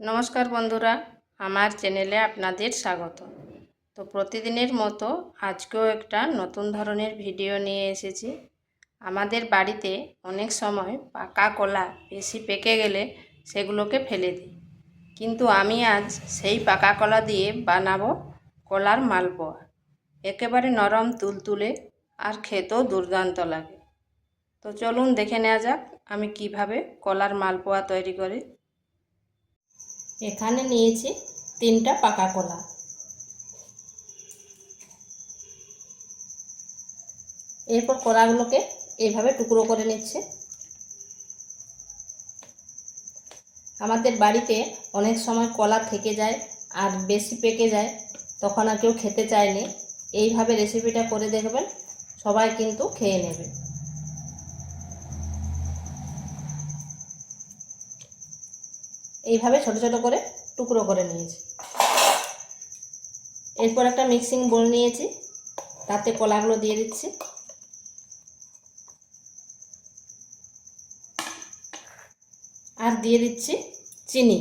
নমস্কার বন্ধুরা, আমার চ্যানেলে আপনাদের স্বাগত। তো প্রতিদিনের মতো আজকেও একটা নতুন ধরনের ভিডিও নিয়ে এসেছি। আমাদের বাড়িতে অনেক সময় পাকা কলা বেশি পেকে গেলে সেগুলোকে ফেলে দিই। কিন্তু আমি আজ সেই পাকা কলা দিয়ে বানাবো কলার মালপোয়া। একেবারে নরম তুলতুলে আর খেতেও দুর্দান্ত লাগে। তো চলুন দেখে নেওয়া যাক আমি কীভাবে কলার মালপোয়া তৈরি করি। এখানে নিয়েছি তিনটা পাকা কলা। এরপর কলাগুলোকে এইভাবে টুকরো করে নিচ্ছে। আমাদের বাড়িতে অনেক সময় কলা থেকে যায় আর বেশি পেকে যায়, তখন আর কেউ খেতে চায়নি। এইভাবে রেসিপিটা করে দেখবেন, সবাই কিন্তু খেয়ে নেবে। এইভাবে ছোট ছোট করে টুকরো করে নিয়েছি। এরপর একটা মিক্সিং বোল নিয়েছি। তাতে কলাগুলো দিয়ে দিচ্ছি। আর দিয়ে দিচ্ছি চিনি।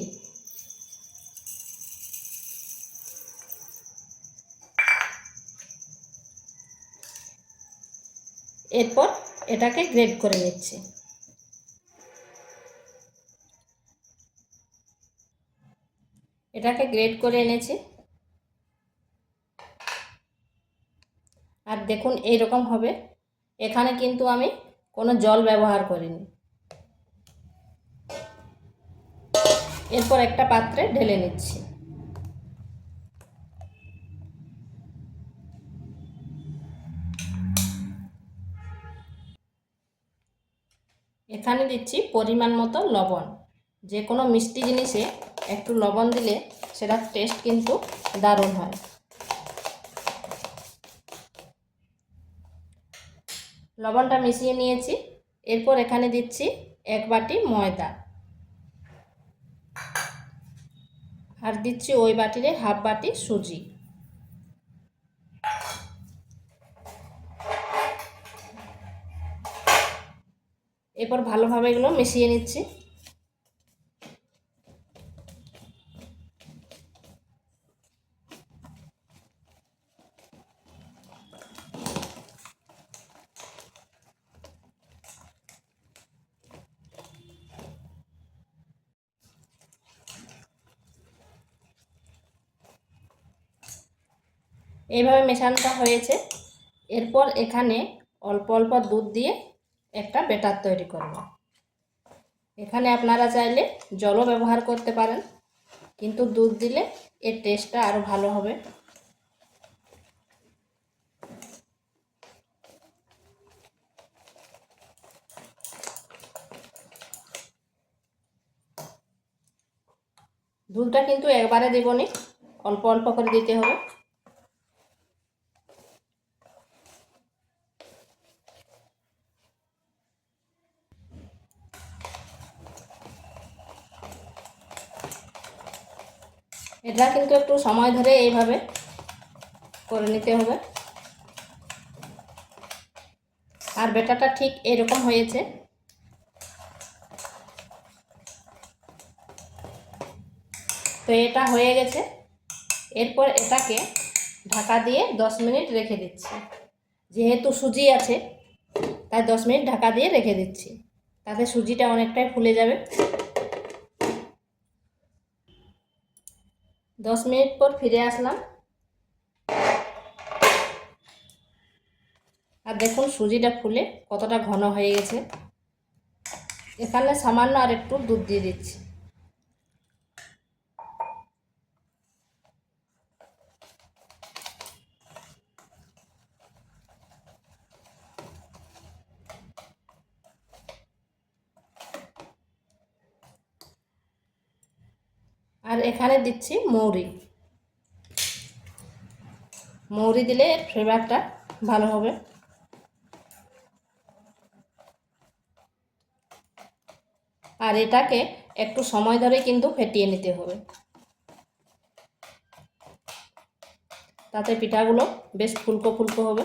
এরপর এটাকে গ্রেড করে নিচ্ছি। এটাকে গ্রেড করে এনেছি। আর দেখুন এই রকম হবে। এখানে কিন্তু আমি কোনো জল ব্যবহার করিনি। এরপর একটা পাত্রে ঢেলে নিচ্ছি। এখানে দিচ্ছি পরিমাণ মতো লবণ। যে কোনো মিষ্টি জিনিসে একটু লবণ দিলে সেটার টেস্ট কিন্তু দারুণ হয়। লবণটা মিশিয়ে নিয়েছি, এরপর এখানে দিচ্ছি এক বাটি ময়দা। আর দিচ্ছি ওই বাটিরে হাফ বাটি সুজি। এরপর ভালোভাবে এগুলো মিশিয়ে নিচ্ছি। এইভাবে মেশানোটা হয়েছে। এরপর এখানে অল্প অল্প দুধ দিয়ে একটা বেটার তৈরি করব। এখানে আপনারা চাইলে জলও ব্যবহার করতে পারেন, কিন্তু দুধ দিলে এর টেস্টটা আরও ভালো হবে। দুধটা কিন্তু একবারে দেবনি অল্প অল্প করে দিতে হবে। এটা কিন্তু একটু সময় ধরে এইভাবে করে নিতে হবে। আর বেটাটা ঠিক এরকম হয়েছে। তো এটা হয়ে গেছে। এরপর এটাকে ঢাকা দিয়ে দশ মিনিট রেখে দিচ্ছি। যেহেতু সুজি আছে, তাই দশ মিনিট ঢাকা দিয়ে রেখে দিচ্ছি। তাতে সুজিটা অনেকটাই ফুলে যাবে। দশ মিনিট পর ফিরে আসলাম। আর দেখুন সুজিটা ফুলে কতটা ঘন হয়ে গেছে। এখানে সামান্য আর একটু দুধ দিয়ে দিচ্ছি। এখানে দিচ্ছি মৌরি। মৌরি দিলে এর ফ্লেভারটা ভালো হবে। আর এটাকে একটু সময় ধরে কিন্তু ফেটিয়ে নিতে হবে। তাতে পিঠাগুলো বেশ ফুলকো ফুলকো হবে।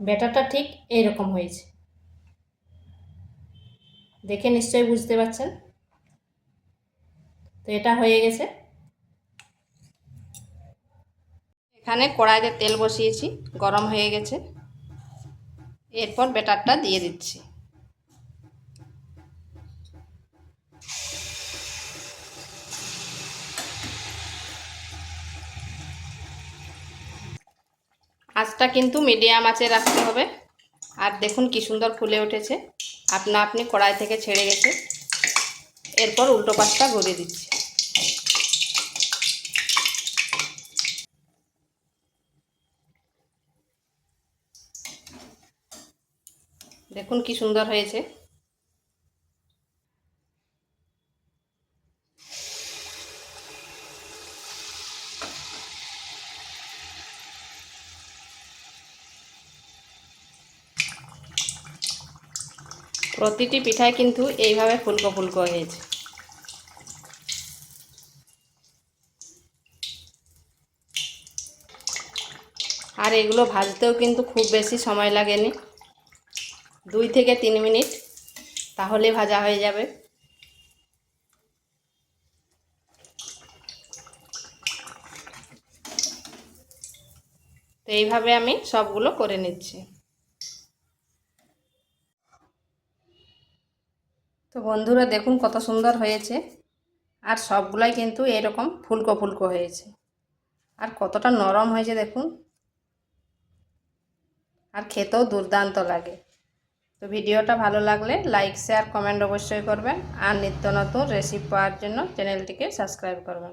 ব্যাটারটা ঠিক এইরকম হয়েছে। দেখে নিশ্চয়ই বুঝতে পারছেন? তো এটা হয়ে গেছে। এখানে কড়াইতে তেল বসিয়েছি, গরম হয়ে গেছে। এরপর ব্যাটারটা দিয়ে দিচ্ছি। আঁচটা কিন্তু মিডিয়াম আঁচে রাখতে হবে। আর দেখুন কি সুন্দর ফুলে উঠেছে। আপনা আপনি কড়াই থেকে ছেড়ে গেছে। এরপর উল্টো পাশটা ঘুরিয়ে দিচ্ছি। দেখুন কি সুন্দর হয়েছে। প্রতিটি পিঠায় কিন্তু এইভাবে ফুলকো ফুলকো হয়েছে। আর এগুলো ভাজতেও কিন্তু খুব বেশি সময় লাগেনি। দুই থেকে তিন মিনিট, তাহলে ভাজা হয়ে যাবে। তো এইভাবে আমি সবগুলো করে নিচ্ছি। তো বন্ধুরা দেখুন কত সুন্দর হয়েছে। আর সবগুলাই কিন্তু এরকম ফুলকো ফুলকো হয়েছে। আর কতটা নরম হয়েছে দেখুন। আর খেতেও দুর্দান্ত লাগে। তো ভিডিওটা ভালো লাগলে লাইক, শেয়ার, কমেন্ট অবশ্যই করবেন। আর নিত্য নতুন রেসিপি পাওয়ার জন্য চ্যানেলটিকে সাবস্ক্রাইব করবেন।